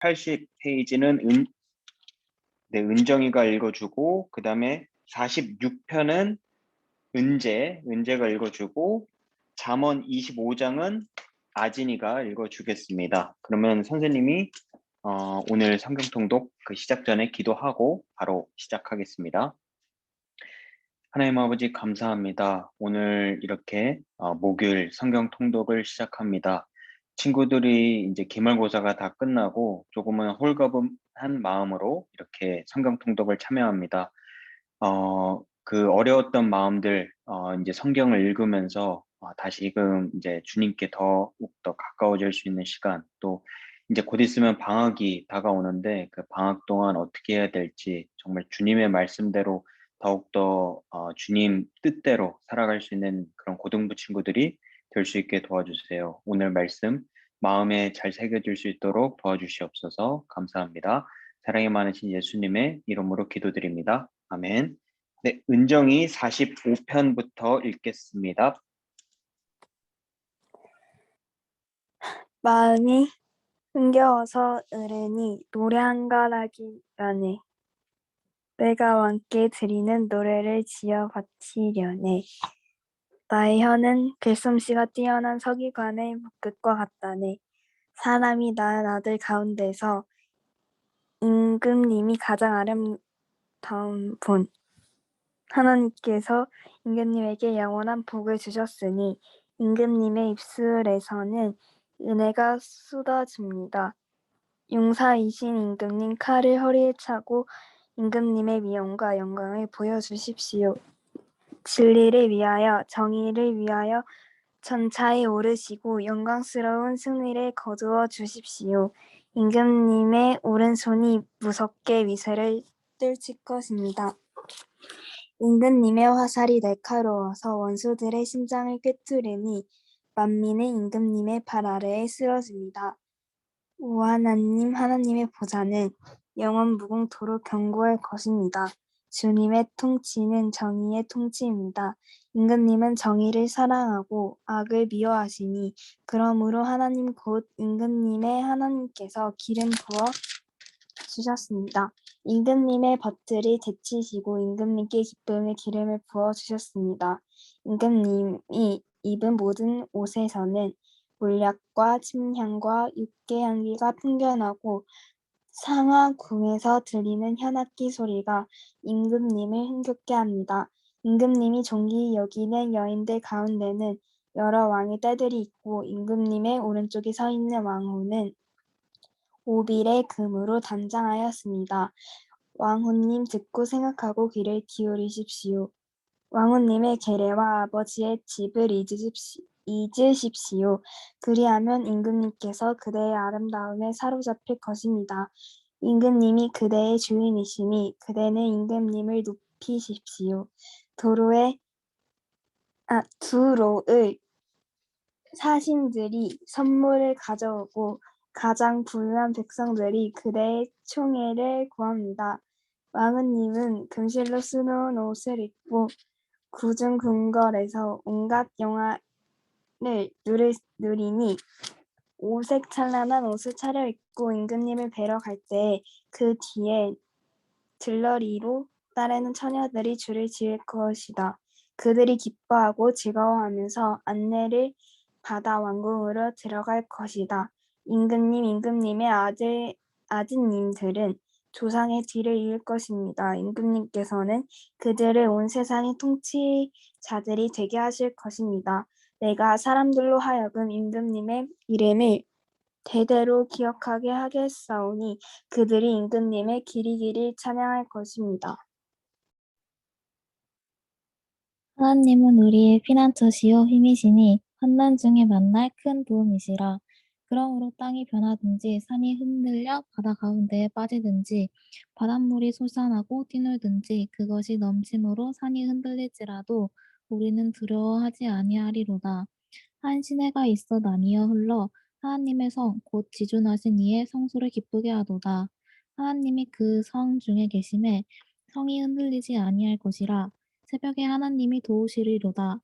80페이지는 은, 네, 은정이가 읽어주고, 그 다음에 46편은 은재, 은재가 읽어주고, 잠언 25장은 아진이가 읽어주겠습니다. 그러면 선생님이 어, 오늘 성경 통독 그 시작 전에 기도하고 바로 시작하겠습니다. 하나님 아버지 감사합니다. 오늘 이렇게 어, 목요일 성경 통독을 시작합니다. 친구들이 이제 기말고사가 다 끝나고 조금은 홀가분한 마음으로 이렇게 성경 통독을 참여합니다. 어, 그 어려웠던 마음들 어, 이제 성경을 읽으면서 어, 다시금 이제 주님께 더욱 더 가까워질 수 있는 시간 또 이제 곧 있으면 방학이 다가오는데 그 방학 동안 어떻게 해야 될지 정말 주님의 말씀대로 더욱더 어, 주님 뜻대로 살아갈 수 있는 그런 고등부 친구들이 될 수 있게 도와주세요. 오늘 말씀 마음에 잘 새겨질 수 있도록 도와주시옵소서 감사합니다. 사랑이 많으신 예수님의 이름으로 기도드립니다. 아멘. 네, 은정이 45편부터 읽겠습니다. 마음이 흥겨워서 으르니 노래 한 가락이 연해 내가 왕께 드리는 노래를 지어 바치려네 나의 혀는 글솜씨가 뛰어난 서기관의 목끝과 같다네 사람이 낳은 아들 가운데서 임금님이 가장 아름다운 분 하나님께서 임금님에게 영원한 복을 주셨으니 임금님의 입술에서는 은혜가 쏟아집니다. 용사이신 임금님 칼을 허리에 차고 임금님의 미움과 영광을 보여주십시오. 진리를 위하여 정의를 위하여 전차에 오르시고 영광스러운 승리를 거두어 주십시오. 임금님의 오른손이 무섭게 위세를 떨칠 것입니다. 임금님의 화살이 날카로워서 원수들의 심장을 꿰뚫으니 만민은 임금님의 발 아래에 쓰러집니다. 오하나님 하나님의 보좌는 영원 무궁토록 견고할 것입니다. 주님의 통치는 정의의 통치입니다. 임금님은 정의를 사랑하고 악을 미워하시니 그러므로 하나님 곧 임금님의 하나님께서 기름 부어 주셨습니다. 임금님의 벗들을 데치시고 임금님께 기쁨의 기름을 부어 주셨습니다. 임금님이 입은 모든 옷에서는 몰약과 침향과 육개 향기가 풍겨나고 상하궁에서 들리는 현악기 소리가 임금님을 흥겹게 합니다. 임금님이 존귀 여기는 여인들 가운데는 여러 왕의 떼들이 있고 임금님의 오른쪽에 서 있는 왕후는 오빌의 금으로 단장하였습니다. 왕후님 듣고 생각하고 귀를 기울이십시오. 왕후님의 계례와 아버지의 집을 잊으십시, 잊으십시오. 그리하면 임금님께서 그대의 아름다움에 사로잡힐 것입니다. 임금님이 그대의 주인이시니 그대는 임금님을 높이십시오. 도로에 아, 두로의 사신들이 선물을 가져오고 가장 부유한 백성들이 그대의 총애를 구합니다. 왕은님은 금실로 수놓은 옷을 입고 구중 궁궐에서 온갖 영화 를 누리, 누리니 오색 찬란한 옷을 차려입고 임금님을 뵈러 갈 때 그 뒤에 들러리로 따르는 처녀들이 줄을 지을 것이다. 그들이 기뻐하고 즐거워하면서 안내를 받아 왕궁으로 들어갈 것이다. 임금님, 임금님의 아들, 아드님들은 조상의 뒤를 이을 것입니다. 임금님께서는 그들을 온 세상의 통치자들이 되게 하실 것입니다. 내가 사람들로 하여금 임금님의 이름을 대대로 기억하게 하겠사오니 그들이 임금님의 길이길이 찬양할 것입니다. 하나님은 우리의 피난처시요 힘이시니 환난 중에 만날 큰 도움이시라. 그러므로 땅이 변하든지 산이 흔들려 바다 가운데에 빠지든지 바닷물이 솟아나고 뛰놀든지 그것이 넘침으로 산이 흔들릴지라도 우리는 두려워하지 아니하리로다. 한 시내가 있어 나뉘어 흘러 하나님의 성 곧 지존하신 이의 성소를 기쁘게 하도다. 하나님이 그 성 중에 계심에 성이 흔들리지 아니할 것이라. 새벽에 하나님이 도우시리로다.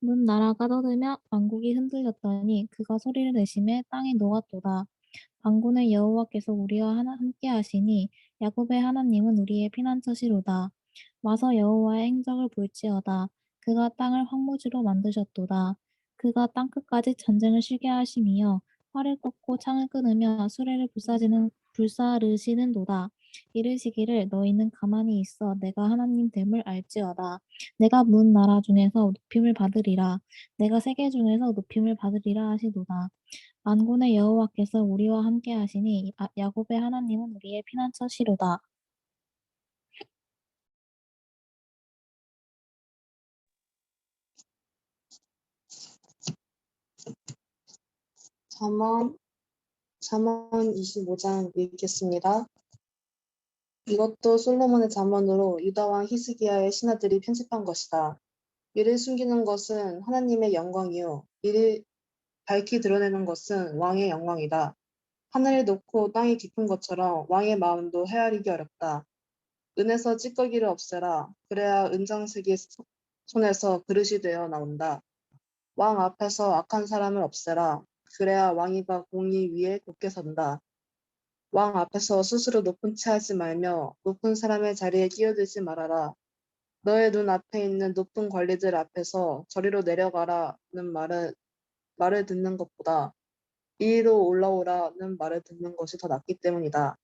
문 나라가 떠들며 왕국이 흔들렸더니 그가 소리를 내심에 땅이 녹았도다. 만군의 여호와께서 우리와 하나, 함께 하시니 야곱의 하나님은 우리의 피난처시로다. 와서 여호와의 행적을 볼지어다. 그가 땅을 황무지로 만드셨도다. 그가 땅 끝까지 전쟁을 쉬게 하심이여 활을 꺾고 창을 끊으며 수레를 불사지는 불사르시는 도다. 이르시기를 너희는 가만히 있어 내가 하나님 됨을 알지어다. 내가 문 나라 중에서 높임을 받으리라. 내가 세계 중에서 높임을 받으리라 하시도다. 만군의 여호와께서 우리와 함께 하시니 아- 야곱의 하나님은 우리의 피난처시로다. 잠언 잠언 25장 읽겠습니다. 이것도 솔로몬의 잠언으로 유다 왕 히스기야의 신하들이 편집한 것이다. 이를 숨기는 것은 하나님의 영광이요 이를 밝히 드러내는 것은 왕의 영광이다. 하늘이 높고 땅이 깊은 것처럼 왕의 마음도 헤아리기 어렵다. 은에서 찌꺼기를 없애라. 그래야 은장색이 소- 손에서 그릇이 되어 나온다. 왕 앞에서 악한 사람을 없애라. 그래야 왕이가 공의 위에 굳게 선다. 왕 앞에서 스스로 높은 채 하지 말며 높은 사람의 자리에 끼어들지 말아라. 너의 눈 앞에 있는 높은 관리들 앞에서 저리로 내려가라는 말은 말을 듣는 것보다 이리로 올라오라는 말을 듣는 것이 더 낫기 때문이다.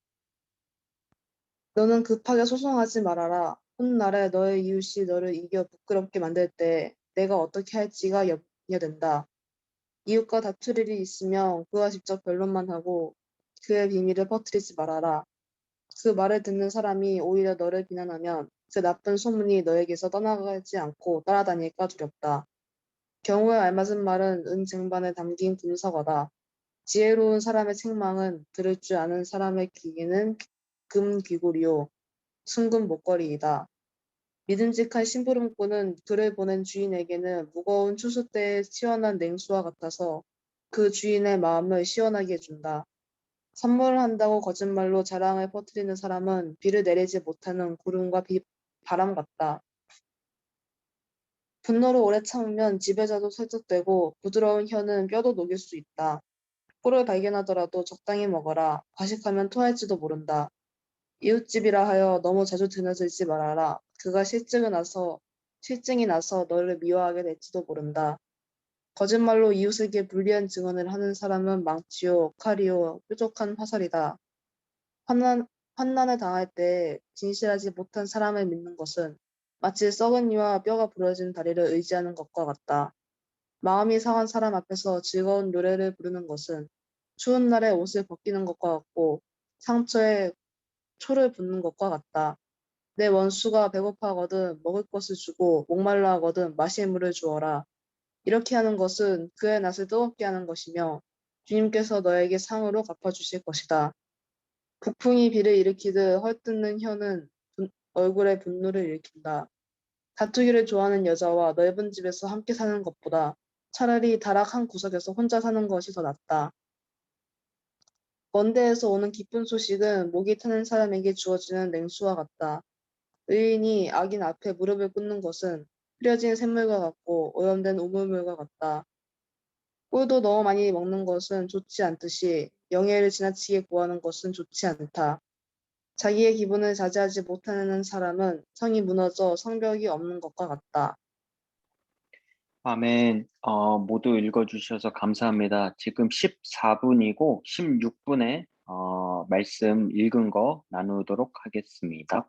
너는 급하게 소송하지 말아라. 훗날에 너의 이웃이 너를 이겨 부끄럽게 만들 때 내가 어떻게 할지가 염려된다. 이웃과 다툴 일이 있으면 그와 직접 변론만 하고 그의 비밀을 퍼뜨리지 말아라. 그 말을 듣는 사람이 오히려 너를 비난하면 그 나쁜 소문이 너에게서 떠나가지 않고 따라다닐까 두렵다. 경우에 알맞은 말은 은 쟁반에 담긴 금사과다. 지혜로운 사람의 책망은 들을 줄 아는 사람의 귀에는 금 귀고리요 순금 목걸이이다. 믿음직한 심부름꾼은 글을 보낸 주인에게는 무거운 추수대에 시원한 냉수와 같아서 그 주인의 마음을 시원하게 해준다. 선물을 한다고 거짓말로 자랑을 퍼뜨리는 사람은 비를 내리지 못하는 구름과 비, 바람 같다. 분노를 오래 참으면 지배자도 설득되고 부드러운 혀는 뼈도 녹일 수 있다. 꿀을 발견하더라도 적당히 먹어라. 과식하면 토할지도 모른다. 이웃집이라 하여 너무 자주 드나들지 말아라. 그가 실증이 나서 실증이 나서 너를 미워하게 될지도 모른다. 거짓말로 이웃에게 불리한 증언을 하는 사람은 망치요, 칼이요, 뾰족한 화살이다. 환난, 환난을 당할 때 진실하지 못한 사람을 믿는 것은 마치 썩은 이와 뼈가 부러진 다리를 의지하는 것과 같다. 마음이 상한 사람 앞에서 즐거운 노래를 부르는 것은 추운 날에 옷을 벗기는 것과 같고 상처에 초를 붓는 것과 같다. 내 원수가 배고파하거든 먹을 것을 주고 목말라 하거든 마실 물을 주어라. 이렇게 하는 것은 그의 낯을 뜨겁게 하는 것이며 주님께서 너에게 상으로 갚아주실 것이다. 북풍이 비를 일으키듯 헐뜯는 혀는 분- 얼굴에 분노를 일으킨다. 다투기를 좋아하는 여자와 넓은 집에서 함께 사는 것보다 차라리 다락 한 구석에서 혼자 사는 것이 더 낫다. 먼 데에서 오는 기쁜 소식은 목이 타는 사람에게 주어지는 냉수와 같다. 의인이 악인 앞에 무릎을 꿇는 것은 흐려진 샘물과 같고 오염된 우물물과 같다. 꿀도 너무 많이 먹는 것은 좋지 않듯이 영예를 지나치게 구하는 것은 좋지 않다. 자기의 기분을 자제하지 못하는 사람은 성이 무너져 성벽이 없는 것과 같다. 아멘. 어, 모두 읽어주셔서 감사합니다. 지금 14분이고 16분에 어, 말씀 읽은 거 나누도록 하겠습니다.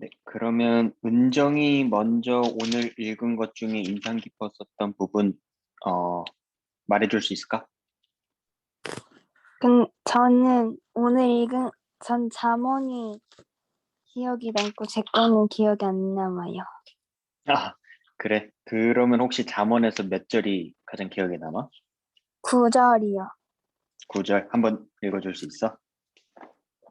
네, 그러면 은정이 먼저 오늘 읽은 것 중에 인상 깊었었던 부분 어, 말해줄 수 있을까? 근 저는 오늘 읽은 전 잠언이 기억이 남고 제 거는 기억이 안 남아요. 아, 그래. 그러면 혹시 잠언에서 몇 절이 가장 기억에 남아? 9절이요. 구절 한번 읽어줄 수 있어?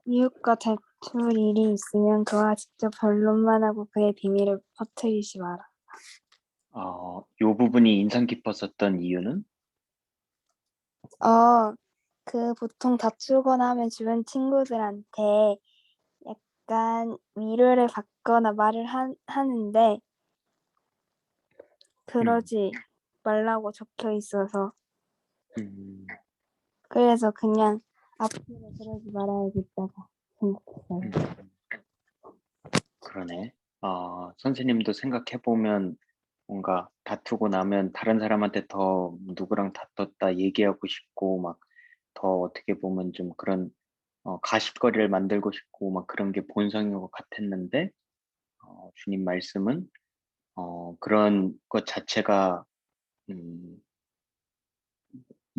이웃과 다툴 일이 있으면 그와 직접 변론만 하고 그의 비밀을 퍼뜨리지 마라. 어, 요 부분이 인상 깊었었던 이유는? 어, 그 보통 다투거나 하면 주변 친구들한테 약간 위로를 받거나 말을 하, 하는데 그러지 말라고 적혀 있어서 음, 그래서 그냥 앞으로 그러지 말아야겠다고. 음, 그러네. 어, 선생님도 생각해 보면 뭔가 다투고 나면 다른 사람한테 더 누구랑 다퉜다 얘기하고 싶고 막 더 어떻게 보면 좀 그런 어, 가십거리를 만들고 싶고 막 그런 게 본성인 것 같았는데 어, 주님 말씀은 어, 그런 것 자체가 음,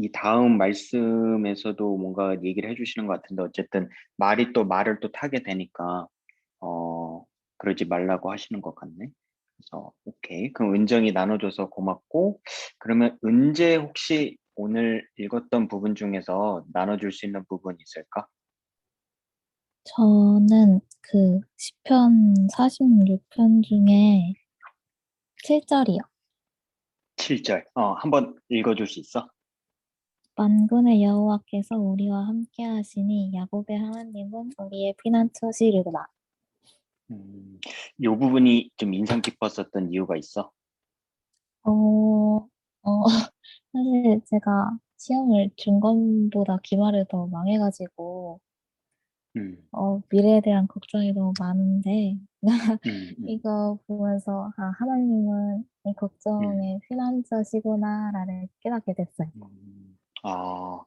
이 다음 말씀에서도 뭔가 얘기를 해주시는 것 같은데 어쨌든 말이 또 말을 또 타게 되니까 어, 그러지 말라고 하시는 것 같네. 그래서 오케이. 그럼 은정이 나눠줘서 고맙고 그러면 은재 혹시 오늘 읽었던 부분 중에서 나눠줄 수 있는 부분 있을까? 저는 그 시편 46편 중에 7절이요. 7절. 어, 한번 읽어줄 수 있어? 만군의 여호와께서 우리와 함께 하시니 야곱의 하나님은 우리의 피난처시르다. 음, 요 부분이 좀 인상 깊었었던 이유가 있어? 어, 어, 사실 제가 시험을 중간보다 기말을 더 망해가지고 음, 어, 미래에 대한 걱정이 너무 많은데 음, 음, 이거 보면서 아, 하나님은 이 걱정의 피난처시구나라를 깨닫게 됐어요. 음. 아,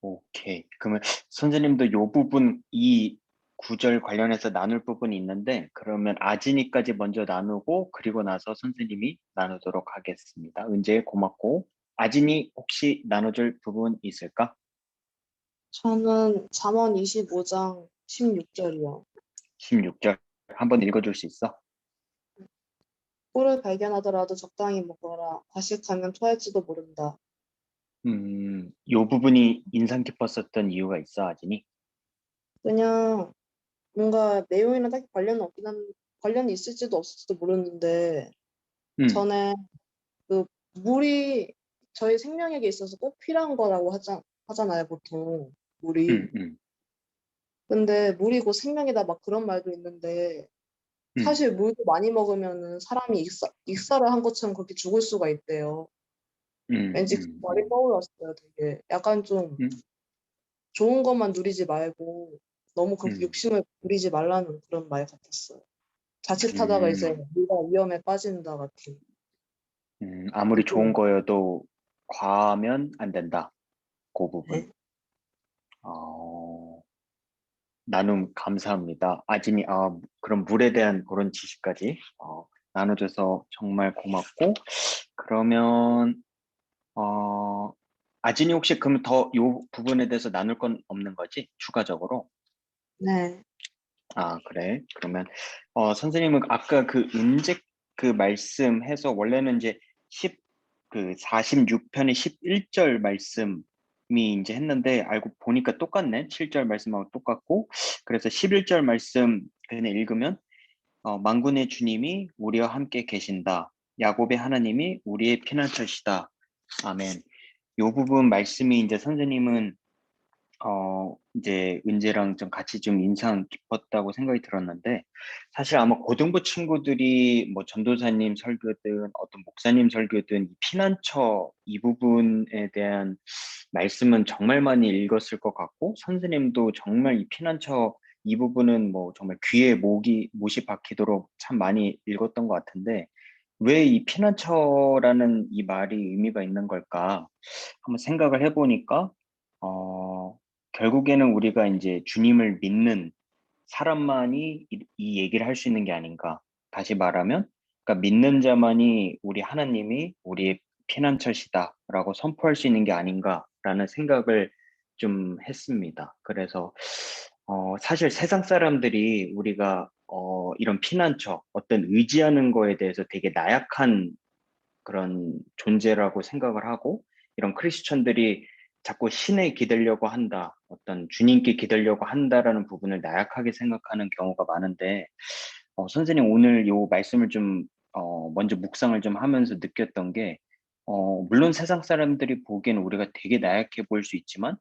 오케이. 그러면 선생님도 요 부분 이 구절 관련해서 나눌 부분이 있는데 그러면 아진이까지 먼저 나누고 그리고 나서 선생님이 나누도록 하겠습니다. 은재 고맙고 아진이 혹시 나눠줄 부분 있을까? 저는 잠언 25장 16절이요. 16절 한번 읽어줄 수 있어? 꿀을 발견하더라도 적당히 먹어라. 과식하면 토할지도 모른다. 음, 요 부분이 인상 깊었었던 이유가 있어, 아진이? 그냥 뭔가 내용이랑 딱히 관련은 없긴 한 관련이 있을지도 없을지도 모르는데 음, 전에 그 물이 저희 생명에게 있어서 꼭 필요한 거라고 하자, 하잖아요, 보통 물이. 음, 음, 근데 물이 곧 생명이다 막 그런 말도 있는데 음. 사실 물도 많이 먹으면은 사람이 익사, 익사를 한 것처럼 그렇게 죽을 수가 있대요. 음, 왠지 그 음, 말이 떠올랐어요, 되게. 약간 좀 음. 좋은 것만 누리지 말고 너무 그렇게 음. 욕심을 부리지 말라는 그런 말 같았어요. 자칫하다가 음. 이제 우리가 위험에 빠진다 같은. 음, 아무리 좋은 그거. 거여도 과하면 안 된다. 그 부분. 네. 어, 나눔 감사합니다. 아진이, 아, 그럼 물에 대한 그런 지식까지 어, 나눠줘서 정말 고맙고, 그러면, 어, 아진이 혹시 그럼 더 요 부분에 대해서 나눌 건 없는 거지? 추가적으로? 네. 아, 그래. 그러면, 어, 선생님은 아까 그 은재 그 말씀해서 원래는 이제 10, 그 46편의 11절 말씀이 이제 했는데 알고 보니까 똑같네. 7절 말씀하고 똑같고. 그래서 11절 말씀 그냥 읽으면, 어, 만군의 주님이 우리와 함께 계신다. 야곱의 하나님이 우리의 피난처시다. 아멘. 요 부분 말씀이 이제 선생님은 어, 이제 은재랑 좀 같이 좀 인상 깊었다고 생각이 들었는데, 사실 아마 고등부 친구들이 뭐 전도사님 설교든 어떤 목사님 설교든 이 피난처 이 부분에 대한 말씀은 정말 많이 읽었을 것 같고, 선생님도 정말 이 피난처 이 부분은 뭐 정말 귀에 목이, 못이 박히도록 참 많이 읽었던 것 같은데, 왜 이 피난처라는 이 말이 의미가 있는 걸까? 한번 생각을 해보니까, 어, 결국에는 우리가 이제 주님을 믿는 사람만이 이, 이 얘기를 할 수 있는 게 아닌가. 다시 말하면, 그러니까 믿는 자만이 우리 하나님이 우리의 피난처시다라고 선포할 수 있는 게 아닌가라는 생각을 좀 했습니다. 그래서 어, 사실 세상 사람들이 우리가 어, 이런 피난처, 어떤 의지하는 거에 대해서 되게 나약한 그런 존재라고 생각을 하고 이런 크리스천들이 자꾸 신에 기대려고 한다, 어떤 주님께 기대려고 한다라는 부분을 나약하게 생각하는 경우가 많은데 어, 선생님 오늘 요 말씀을 좀 어, 먼저 묵상을 좀 하면서 느꼈던 게 어, 물론 세상 사람들이 보기에는 우리가 되게 나약해 보일 수 있지만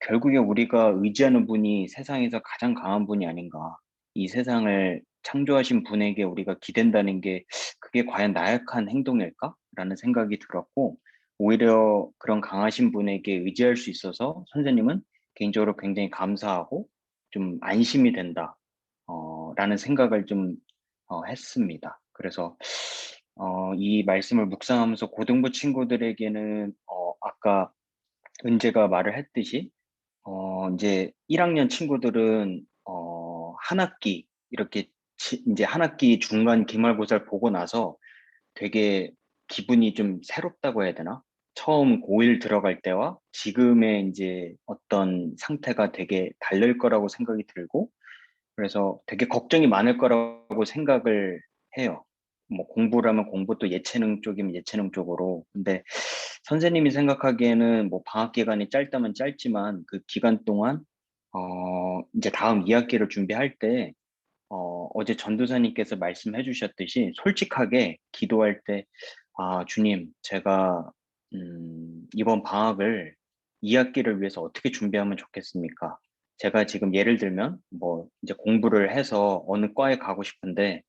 결국에 우리가 의지하는 분이 세상에서 가장 강한 분이 아닌가. 이 세상을 창조하신 분에게 우리가 기댄다는 게 그게 과연 나약한 행동일까? 라는 생각이 들었고, 오히려 그런 강하신 분에게 의지할 수 있어서 선생님은 개인적으로 굉장히 감사하고 좀 안심이 된다. 어, 라는 생각을 좀 어, 했습니다. 그래서 어, 이 말씀을 묵상하면서 고등부 친구들에게는 어, 아까 은재가 말을 했듯이 어, 이제 1학년 친구들은 어, 한 학기 이렇게 치- 이제 한 학기 중간 기말고사를 보고 나서 되게 기분이 좀 새롭다고 해야 되나? 처음 고1 들어갈 때와 지금의 이제 어떤 상태가 되게 다를 거라고 생각이 들고 그래서 되게 걱정이 많을 거라고 생각을 해요. 뭐 공부라면 공부 또 예체능 쪽이면 예체능 쪽으로. 근데 선생님이 생각하기에는 뭐 방학 기간이 짧다면 짧지만 그 기간 동안 어 이제 다음 2학기를 준비할 때 어, 어제 전도사님께서 말씀해 주셨듯이 솔직하게 기도할 때, 아, 주님, 제가, 음, 이번 방학을 2학기를 위해서 어떻게 준비하면 좋겠습니까? 제가 지금 예를 들면, 뭐, 이제 공부를 해서 어느 과에 가고 싶은데,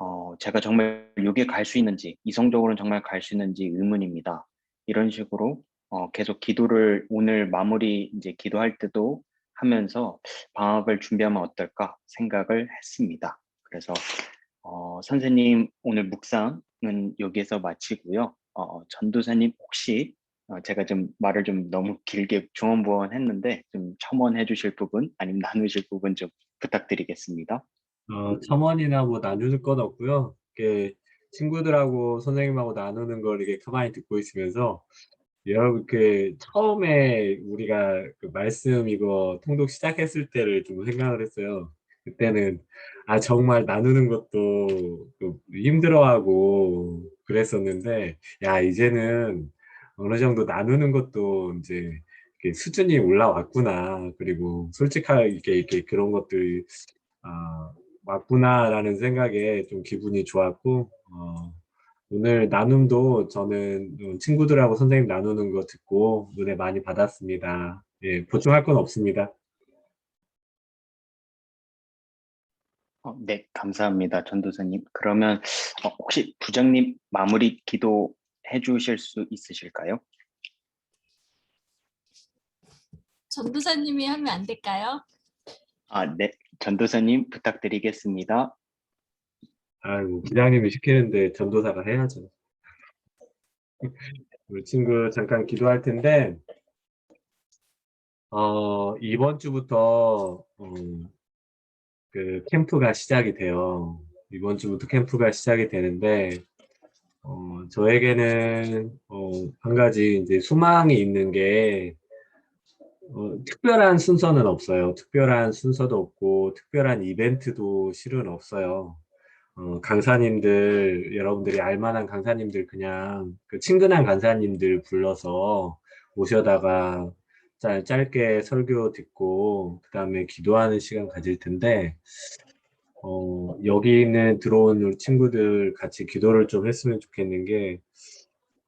어, 제가 정말 여기에 갈 수 있는지, 이성적으로는 정말 갈 수 있는지 의문입니다. 이런 식으로, 어, 계속 기도를 오늘 마무리 이제 기도할 때도 하면서 방학을 준비하면 어떨까 생각을 했습니다. 그래서 어, 선생님 오늘 묵상은 여기에서 마치고요. 어, 전도사님 혹시 어, 제가 좀 말을 좀 너무 길게 중언부언 했는데 좀 첨언해 주실 부분 아니면 나누실 부분 좀 부탁드리겠습니다. 어, 첨언이나 뭐 나눌 건 없고요. 이렇게 친구들하고 선생님하고 나누는 걸 이렇게 가만히 듣고 있으면서 여러분 그 처음에 우리가 그 말씀 이거 통독 시작했을 때를 좀 생각을 했어요. 그때는 아 정말 나누는 것도 그 힘들어하고 그랬었는데 야 이제는 어느 정도 나누는 것도 이제 이렇게 수준이 올라왔구나. 그리고 솔직하게 이렇게 그런 것들 아, 맞구나라는 생각에 좀 기분이 좋았고 어, 오늘 나눔도 저는 친구들하고 선생님 나누는 거 듣고 눈에 많이 받았습니다. 예, 보충할 건 없습니다. 어, 네, 감사합니다, 전도사님. 그러면 어, 혹시 부장님 마무리 기도해 주실 수 있으실까요? 전도사님이 하면 안 될까요? 아, 네, 전도사님 부탁드리겠습니다. 아이고, 부장님이 시키는데 전도사가 해야죠. 우리 친구 잠깐 기도할 텐데, 어, 이번 주부터, 어, 그 캠프가 시작이 돼요. 이번 주부터 캠프가 시작이 되는데, 어, 저에게는, 어, 한 가지 이제 소망이 있는 게, 어, 특별한 순서는 없어요. 특별한 순서도 없고, 특별한 이벤트도 실은 없어요. 어, 강사님들, 여러분들이 알만한 강사님들 그냥 그 친근한 강사님들 불러서 모셔다가 짧, 짧게 설교 듣고 그 다음에 기도하는 시간 가질 텐데 어, 여기 있는 들어온 우리 친구들 같이 기도를 좀 했으면 좋겠는 게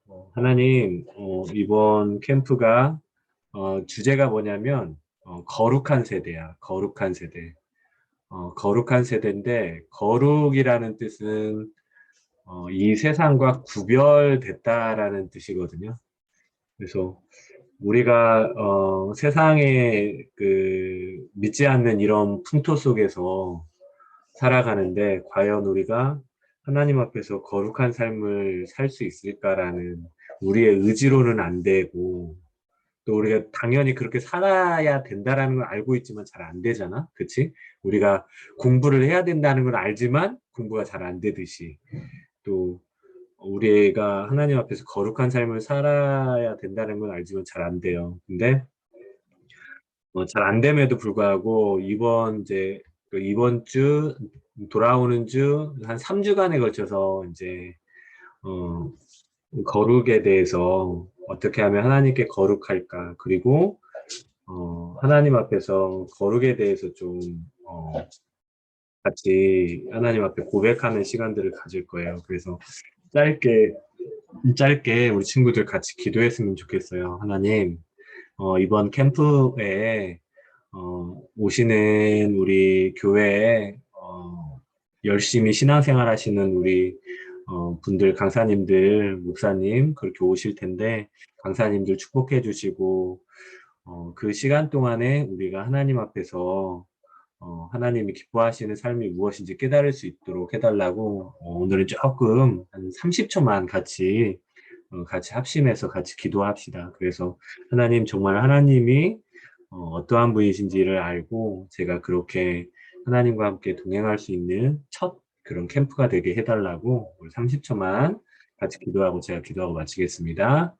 어, 하나님 어, 이번 캠프가 어, 주제가 뭐냐면 어, 거룩한 세대야. 거룩한 세대 어, 거룩한 세대인데 거룩이라는 뜻은 어, 이 세상과 구별됐다라는 뜻이거든요. 그래서 우리가 어, 세상에 그 믿지 않는 이런 풍토 속에서 살아가는데 과연 우리가 하나님 앞에서 거룩한 삶을 살 수 있을까라는 우리의 의지로는 안 되고 또 우리가 당연히 그렇게 살아야 된다라는 걸 알고 있지만 잘 안 되잖아. 그치? 우리가 공부를 해야 된다는 걸 알지만 공부가 잘 안 되듯이 또 우리가 하나님 앞에서 거룩한 삶을 살아야 된다는 건 알지만 잘 안 돼요. 근데 어, 잘안 됨에도 불구하고 이번 이제 그 이번 주 돌아오는 주한 3주간에 걸쳐서 이제 어, 거룩에 대해서 어떻게 하면 하나님께 거룩할까 그리고 어, 하나님 앞에서 거룩에 대해서 좀 어, 같이 하나님 앞에 고백하는 시간들을 가질 거예요. 그래서 짧게 짧게 우리 친구들 같이 기도했으면 좋겠어요. 하나님 어, 이번 캠프에 어, 오시는 우리 교회에 어, 열심히 신앙생활 하시는 우리 어, 분들, 강사님들, 목사님 그렇게 오실 텐데 강사님들 축복해 주시고 어, 그 시간 동안에 우리가 하나님 앞에서 어, 하나님이 기뻐하시는 삶이 무엇인지 깨달을 수 있도록 해달라고 어, 오늘은 조금 한 30초만 같이 어, 같이 합심해서 같이 기도합시다. 그래서 하나님 정말 하나님이 어, 떠한 분이신지를 알고 제가 그렇게 하나님과 함께 동행할 수 있는 첫 그런 캠프가 되게 해달라고 우리 30초만 같이 기도하고 제가 기도하고 마치겠습니다.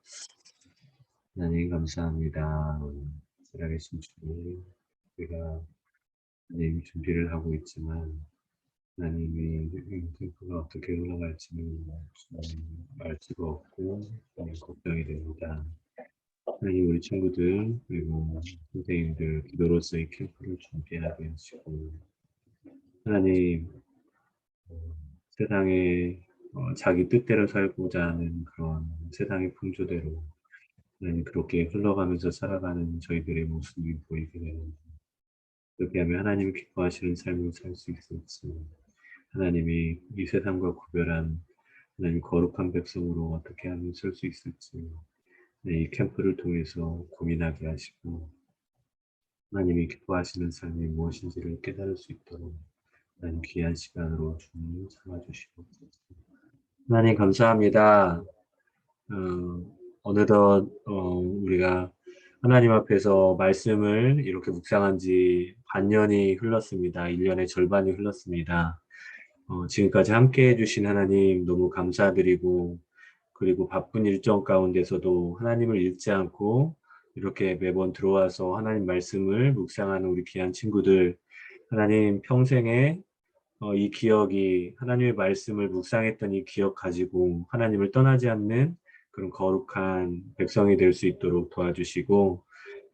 하나님 감사합니다. 살아계신 주님, 우리가 하나님 준비를 하고 있지만 하나님이 이 캠프가 어떻게 흘러갈지는 음, 알 수가 없고 음, 걱정이 됩니다. 하나님 우리 친구들 그리고 선생님들 기도로서 이 캠프를 준비하게 하시고 하나님 어, 세상에 어, 자기 뜻대로 살고자 하는 그런 세상의 풍조대로 하나님 그렇게 흘러가면서 살아가는 저희들의 모습이 보이게 되는데 그렇게 하면 하나님이 기뻐하시는 삶을 살 수 있을지 하나님이 이 세상과 구별한 하나님 거룩한 백성으로 어떻게 하면 살수 있을지 네, 이 캠프를 통해서 고민하게 하시고 하나님이 기뻐하시는 삶이 무엇인지를 깨달을 수 있도록 하나님 귀한 시간으로 주님 삼아주시고 하나님 감사합니다. 어, 어느덧 어, 우리가 하나님 앞에서 말씀을 이렇게 묵상한 지 반년이 흘렀습니다. 1년의 절반이 흘렀습니다. 어, 지금까지 함께 해주신 하나님 너무 감사드리고 그리고 바쁜 일정 가운데서도 하나님을 잃지 않고 이렇게 매번 들어와서 하나님 말씀을 묵상하는 우리 귀한 친구들 하나님 평생에 어, 이 기억이 하나님의 말씀을 묵상했던 이 기억 가지고 하나님을 떠나지 않는 그런 거룩한 백성이 될 수 있도록 도와주시고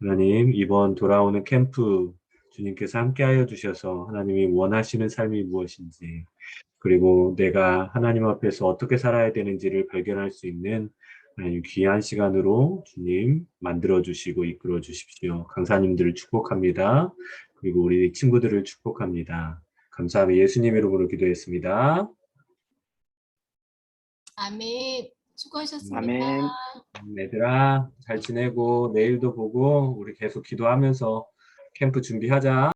하나님 이번 돌아오는 캠프 주님께서 함께하여 주셔서 하나님이 원하시는 삶이 무엇인지 그리고 내가 하나님 앞에서 어떻게 살아야 되는지를 발견할 수 있는 하나님 귀한 시간으로 주님 만들어 주시고 이끌어 주십시오. 강사님들을 축복합니다. 그리고 우리 친구들을 축복합니다. 감사하며 예수님 이름으로 기도했습니다. 아멘. 수고하셨습니다. 아멘. 얘들아 잘 지내고 내일도 보고 우리 계속 기도하면서 캠프 준비하자.